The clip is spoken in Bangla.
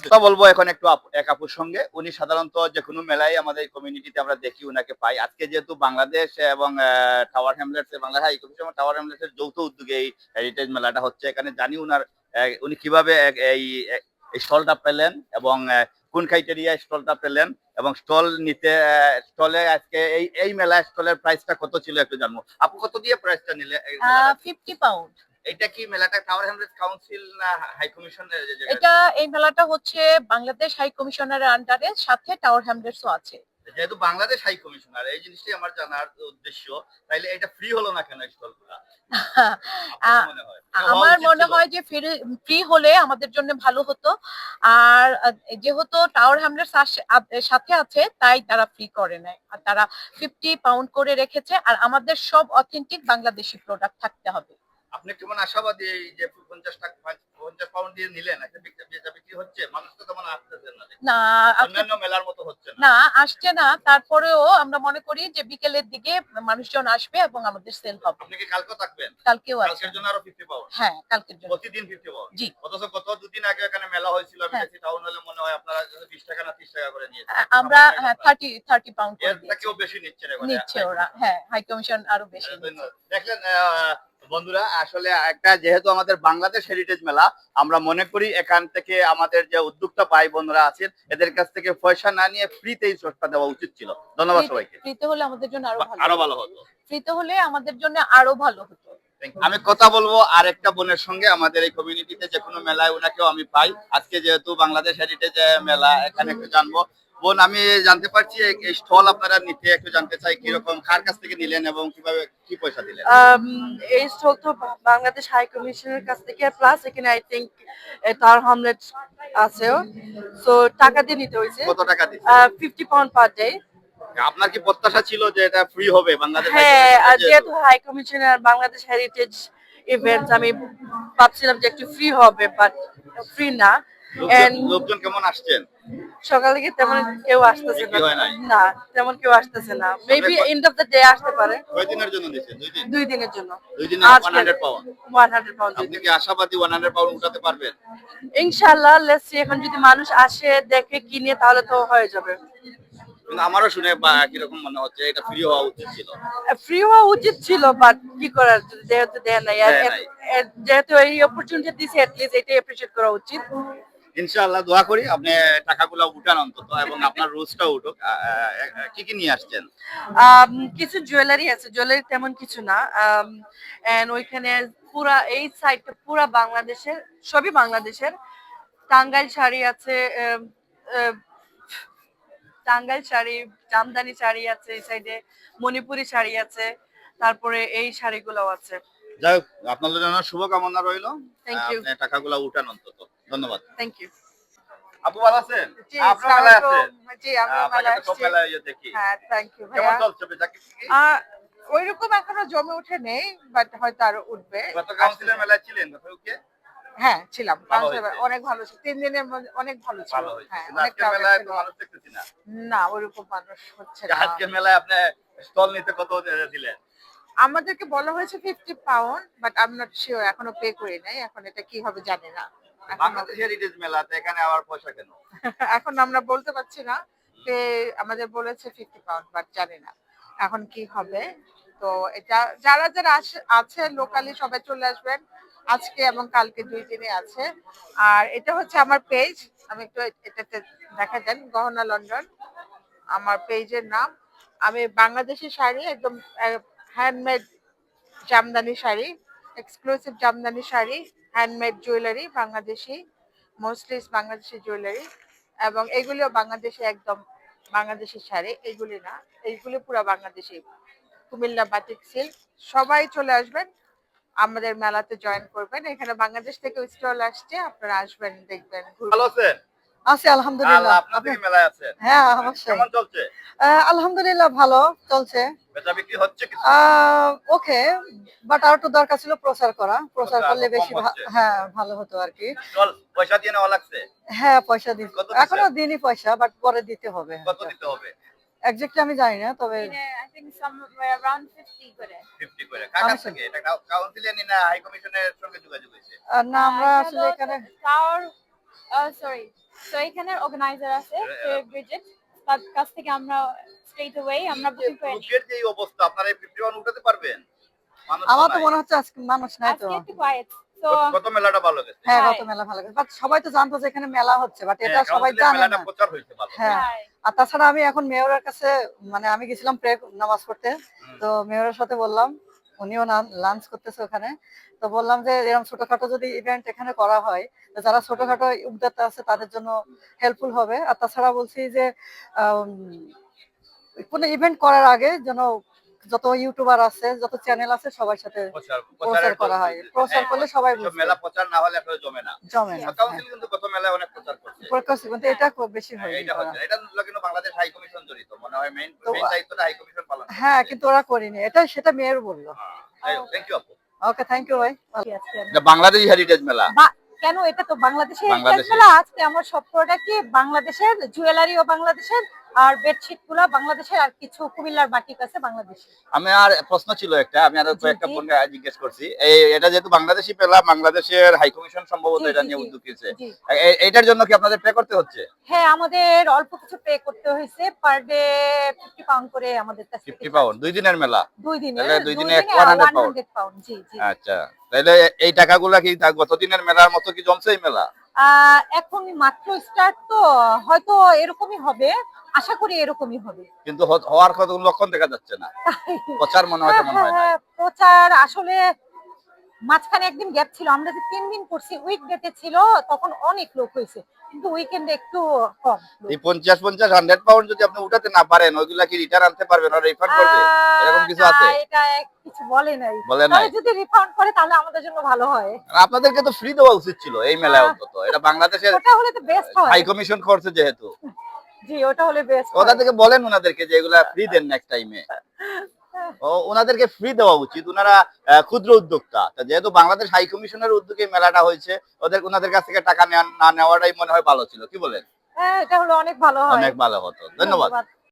কথা বলব এখন একটু এক আপুর সঙ্গে। উনি সাধারণত যে কোনো মেলায় আমাদের কমিউনিটিতে আমরা দেখি উনাকে পাই। আজকে যেহেতু বাংলাদেশ এবং Tower Hamlets Bangla high commission Tower Hamlets এর যৌথ উদ্যোগে এই হেরিটেজ মেলাটা হচ্ছে। এখানে জানি উনার উনি কীভাবে এই স্টলটা পেলেন এবং কোন ক্রাইটেরিয়া স্টলটা পেলেন এবং স্টল নিতে স্টলে আজকে এই এই মেলা স্টলের প্রাইসটা কত ছিল একটু জানব। আপু কত দিয়ে প্রাইসটা নিলে? ফিফটি পাউন্ড এটা কি মেলাটা টাওয়ার হ্যামলেটস কাউন্সিল না হাই কমিশন এটা এই মেলাটা হচ্ছে বাংলাদেশ হাই কমিশনারের আন্ডারে সাথে টাওয়ার হ্যামলেটসও আছে। যেহেতু বাংলাদেশ হাই কমিশনার এই জিনিসটাই আমার জানার উদ্দেশ্য তাইলে এটা ফ্রি হলো না কেন স্টলগুলা মনে হয়? আমার মনে হয় যে ফ্রি হলে আমাদের জন্য ভালো হতো। আর যেহেতু টাওয়ার হ্যামলেটস সাথে আছে তাই তারা ফ্রি করে নেয়। আর তারা ফিফটি পাউন্ড করে রেখেছে আর আমাদের সব অথেন্টিক বাংলাদেশি প্রোডাক্ট থাকতে হবে। আপনি কেমন আশাবাদী এই যে পঞ্চাশ টাকা পঞ্চাশ পাউন্ড দিয়ে নিলেন? একটা বেচা বিক্রি হচ্ছে? মানুষ তো তেমন আসতেছে না না অন্যান্য মেলার মতো হচ্ছে না। না আসছে না। তারপরেও আমরা মনে করি যে বিকেলের দিকে মানুষজন আসবে এবং আমাদের সেল হবে। আপনি কি কালকে থাকবেন? কালকেও আছে। কালকের জন্য আরও ফিফটি পাউন্ড হ্যাঁ কালকের জন্য। প্রতিদিন ফিফটি পাউন্ড জি। অথচ গত দুদিন আগে এখানে মেলা হয়েছিল আমি হ্যাঁ। দেখি টাউন হলে মনে হয় আপনারা বিশ টাকা না ত্রিশ টাকা করে নিয়েছেন আমরা হ্যাঁ থার্টি থার্টি পাউন্ড করে এর থেকেও বেশি নিচ্ছে রে নিচ্ছে ওরা। হ্যাঁ হাই কমিশন আরও বেশি নিচ্ছে। দেখলেন বন্ধুরা আসলে একটা যেহেতু আমাদের বাংলাদেশ হেরিটেজ মেলা আমরা মনে করি এখান থেকে আমাদের যে উদ্যোক্তা ভাই বোনরা আছেন এদের কাছ থেকে পয়সা না নিয়ে ফ্রিতেই সস্তা দেওয়া উচিত ছিল। ধন্যবাদ সবাইকে। ফ্রিতে হলে আমাদের জন্য আরও ভালো আরও ভালো হতো। ফ্রিতে হলে আমাদের জন্য আরও ভালো হতো। আমি কথা বলব আর একটা বোনের সঙ্গে আমাদের এই কমিউনিটিতে যে কোনো মেলায় ওনাকেও আমি পাই। আজকে যেহেতু বাংলাদেশ হেরিটেজ মেলা এখানে একটু জানব। বোন আমি জানতে পারছি এই- স্টল আপনারা নিতে একটু জানতে চাই কীরকম কার কাছ থেকে নিলেন এবং কীভাবে কি পয়সা দিলেন? এই স্টল তো বাংলাদেশ হাই কমিশনের কাছ থেকে প্লাস এখানে আই থিঙ্ক তার হামলেট আছেও। সো টাকা দিয়ে নিতে হয়েছে। কত টাকা দিচ্ছেন ফিফটি পাউন্ড পার ডে আপনার কি প্রত্যাশা ছিল যে এটা ফ্রি হবে বাংলাদেশ হ্যাঁ আর যেহেতু- high commissioner Bangladesh heritage event আমি ভাবছিলাম যে একটু ফ্রি হবে বাট ফ্রি না। লোকজন কেমন আসছেন? সকাল থেকে তেমন কেউ আসতেছে না। না তেমন কেউ আসতেছে না। Maybe end of the day আসতে পারে। কয় দিনের জন্য দিচ্ছেন দুই দিন? দুই দিনের জন্য। দুই দিনে 100 পাউন্ড ওয়ান হান্ড্রেড পাউন্ড আপনি কি আশাবাদী 100 পাউন্ড উঠাতে পারবেন? ইনশাল্লাহ লেটস সি এখন যদি মানুষ আসে দেখে কিনে তাহলে তো হয়ে যাবে। কিন্তু আমারও শুনে বা কীরকম মনে হচ্ছে এটা ফ্রি হওয়া উচিত ছিল। ফ্রি হওয়া উচিত ছিল বাট কি করার যেহেতু দেয় নাই। যেহেতু এই অপরচুনিটি দিছে অ্যাটলিস্ট এটা এপ্রিশিয়েট করা উচিত। ইনশাআল্লাহ দোয়া করি আপনি টাকাগুলো উঠান অন্তত এবং আপনার রোজটা উঠুক। কি কি নিয়ে আসছেন? কিছু জুয়েলারি আছে। জুয়েলারি তেমন কিছু না। এন্ড ওইখানে পুরা এই সাইডটা পুরা বাংলাদেশের সবই বাংলাদেশের। টাঙ্গাইল শাড়ি আছে টাঙ্গাইল শাড়ি জামদানি শাড়ি আছে এই সাইডে মণিপুরি শাড়ি আছে তারপরে এই শাড়িগুলো আছে। যাই হোক আপনাদের জন্য শুভকামনা রইল। টাকাগুলো উঠান অন্তত। ধন্যবাদ। থ্যাংক ইউ আপু ভালো আছেন? জি আপনার আমি আসছি ইয়ে দেখি। হ্যাঁ থ্যাংক ইউ কেমন চলছে? ওইরকম এখনও জমে ওঠে নেই বাট হয়তো আরও উঠবে। গত কাউন্সিলের মেলায় ছিলেন গত উইকে? হ্যাঁ ছিলাম। অনেক ভালো ছিল। তিন দিনের মধ্যে অনেক ভালো ছিল। হ্যাঁ অনেক আজকের মেলায় মানুষ দেখতেছি না। না ওইরকম মানুষ হচ্ছে না। আজকের মেলায় আপনি স্টল নিতে কত দিলেন? আমাদেরকে বলা হয়েছে fifty pound but I am not sure এখনও পে করি নাই। এখন এটা কি হবে জানি না। বাংলাদেশ হেরিটেজ মেলাতে এখানে আবার পয়সা কেন? এখন আমরা বলতে পারছি না পে আমাদের বলেছে ফিফটি পাউন্ড বাট জানি না। এখন কি হবে? তো এটা যারা যারা আছে লোকালি সবাই চলে আসবেন আজকে এবং কালকে দুই দিনে আছে। আর এটা হচ্ছে আমার পেজ আমি একটু এটাতে দেখা দেন গহনা লন্ডন। আমার পেজের নাম। আমি বাংলাদেশি শাড়ি একদম handmade jamdani sari exclusive jamdani sari. Handmade jewellery Bangladeshi mostly Bangladeshi jewellery এবং এগুলিও বাংলাদেশে একদম বাংলাদেশি শাড়ি, এগুলি না এইগুলি পুরো বাংলাদেশি। কুমিল্লা বাটিক সিল্ক সবাই চলে আসবেন, আমাদের মেলাতে জয়েন করবেন। এখানে বাংলাদেশ থেকে স্টল আসছে, আপনারা আসবেন, দেখবেন ভালো আছেন? আছি আলহামদুলিল্লাহ। আপনাদের মেলায় আছেন হ্যাঁ অবশ্যই। কেমন চলছে? আলহামদুলিল্লাহ ভালো চলছে। বেচা বিক্রি হচ্ছে কিছু? ওকে বাট আর একটু দরকার ছিল প্রচার করা। প্রচার প্রচার করলে বেশি হ্যাঁ ভালো হতো আর কি। পয়সা দিয়ে নেওয়া লাগছে। হ্যাঁ পয়সা দিতে এখনও দিনই পয়সা বাট পরে দিতে হবে। কত দিতে হবে? এক্স্যাক্টলি আমি জানি না তবে I think somewhere around 50 করে। 50 করে। কার থেকে? এটা কাউন্সিলে নি না হাই কমিশনের সঙ্গে যোগাযোগ হয়েছে? না আমরা আসলে এখানে সরি তো এখানের অর্গানাইজার আছে ব্রিজেট তার কাছ থেকে আমরা স্ট্রেট অ্যাওয়ে আমরা বুকিং করে নিই যে অবস্থা আপনারা এই ফিফটি উঠাতে পারবেন? আমার তো মনে হচ্ছে আজকে মানুষ নাই তো। আজকে কোয়াইট গত- গত মেলাটা ভালো গেছে। হ্যাঁ হ্যাঁ। গত মেলা ভালো গেছে। বাট সবাই তো জানতো যে এখানে মেলা হচ্ছে বাট এটা হ্যাঁ, সবাই জানে মেলাটা না। প্রচার হয়েছে ভালো। হ্যাঁ হ্যাঁ। আর তাছাড়া আমি এখন মেয়রের কাছে মানে আমি গেছিলাম প্রে নামাজ পড়তে তো মেয়রের সাথে বললাম উনিও লাঞ্চ করতেছে ওখানে। তো বললাম যে এরকম ছোটখাটো যদি ইভেন্ট এখানে করা হয় যারা ছোটখাটো উদ্যোক্তা আছে তাদের জন্য হেল্পফুল হবে। আর তাছাড়া বলছি যে কোনো ইভেন্ট করার আগে যেন যত ইউটিউবার আছে যত চ্যানেল আছে সবার সাথে প্রচার করা হয়। প্রচার হ্যাঁ, করলে সবাই বুঝবে। মেলা প্রচার না হলে আসলে জমে না। জমে না কাউন্সিল কিন্তু গত মেলায় অনেক প্রচার করছে। প্রকাশ কিন্তু এটা খুব বেশি হ্যাঁ, হয় এটা হচ্ছে এটা কিন্তু বাংলাদেশ হাই কমিশন জড়িত। মনে হয় মেইন মেইন দায়িত্বটা হাই কমিশন পালন হ্যাঁ কিন্তু ওরা করেনি। এটা সেটা মেয়র বলল। হ্যাঁ, থ্যাংক ইউ আপু। ওকে থ্যাংক ইউ ভাই। বাংলাদেশ হেরিটেজ মেলা কেন? এটা তো বাংলাদেশের আজকে আমার সব প্রোডাক্টই বাংলাদেশের জুয়েলারিও বাংলাদেশের আর বেডশিটগুলো বাংলাদেশের আর কিছু কুমিল্লার বাটিক আছে বাংলাদেশে। আমি আর প্রশ্ন ছিল একটা আমি আরও কয়েকটা বোনকে জিজ্ঞেস করছি। এই এটা যেহেতু বাংলাদেশি পেলা বাংলাদেশের হাই কমিশন সম্ভবত এটা নিয়ে উদ্যোগ নিয়েছে। এটার জন্য কি আপনাদের পে করতে হচ্ছে? হ্যাঁ আমাদের অল্প কিছু পে করতে হয়েছে। পার ডে ফিফটি পাউন্ড করে আমাদের কাছ থেকে ফিফটি পাউন্ড দুই দিনের মেলা? দুই দিনে দুই দিনে দিনে 100 100 পাউন্ড জি জি। আচ্ছা তাহলে এই টাকাগুলা কি গত দিনের মেলার মতো কি জমছে এই মেলা? এখন মাত্র স্টার্ট তো হয়তো এরকমই হবে। আশা করি এরকমই হবে। কিন্তু হওয়ার কত লক্ষণ দেখা যাচ্ছে না। প্রচার মনে হয় হ্যাঁ, প্রচার আসলে মাঝখানে একদিন গ্যাপ ছিল আমরা যে তিন দিন করছি উইক ডেতে ছিল তখন অনেক লোক হয়েছে। কিন্তু উইকেন্ডে একটু কম। এই পঞ্চাশ পঞ্চাশ হান্ড্রেড পাউন্ড যদি আপনি উঠাতে না পারেন ওইগুলা কি রিটার্ন আনতে পারবেন আর রিফান্ড করবে? এরকম কিছু আছে? এটা কিছু বলে নাই। বলে নাই? যদি রিফাউন্ড করে তাহলে আমাদের জন্য ভালো হয়। আর আপনাদেরকে তো ফ্রি দেওয়া উচিত ছিল এই মেলায় অন্তত। এটা বাংলাদেশের ওটা হলে তো বেস্ট হয়। হাই কমিশন করছে যেহেতু। জি ওটা হলে বেস্ট ওটা থেকে বলেন ওনাদেরকে যে এগুলা ফ্রি দেন নেক্সট টাইমে ওনাদেরকে ফ্রি দেওয়া উচিত। ওনারা ক্ষুদ্র উদ্যোক্তা। যেহেতু বাংলাদেশ হাই কমিশনের উদ্যোগে মেলাটা হয়েছে ওদের ওনাদের কাছ থেকে টাকা না নেওয়াটাই মনে হয় ভালো ছিল। কি বলেন? হ্যাঁ এটা হলো অনেক ভালো হয়। অনেক ভালো হতো। ধন্যবাদ।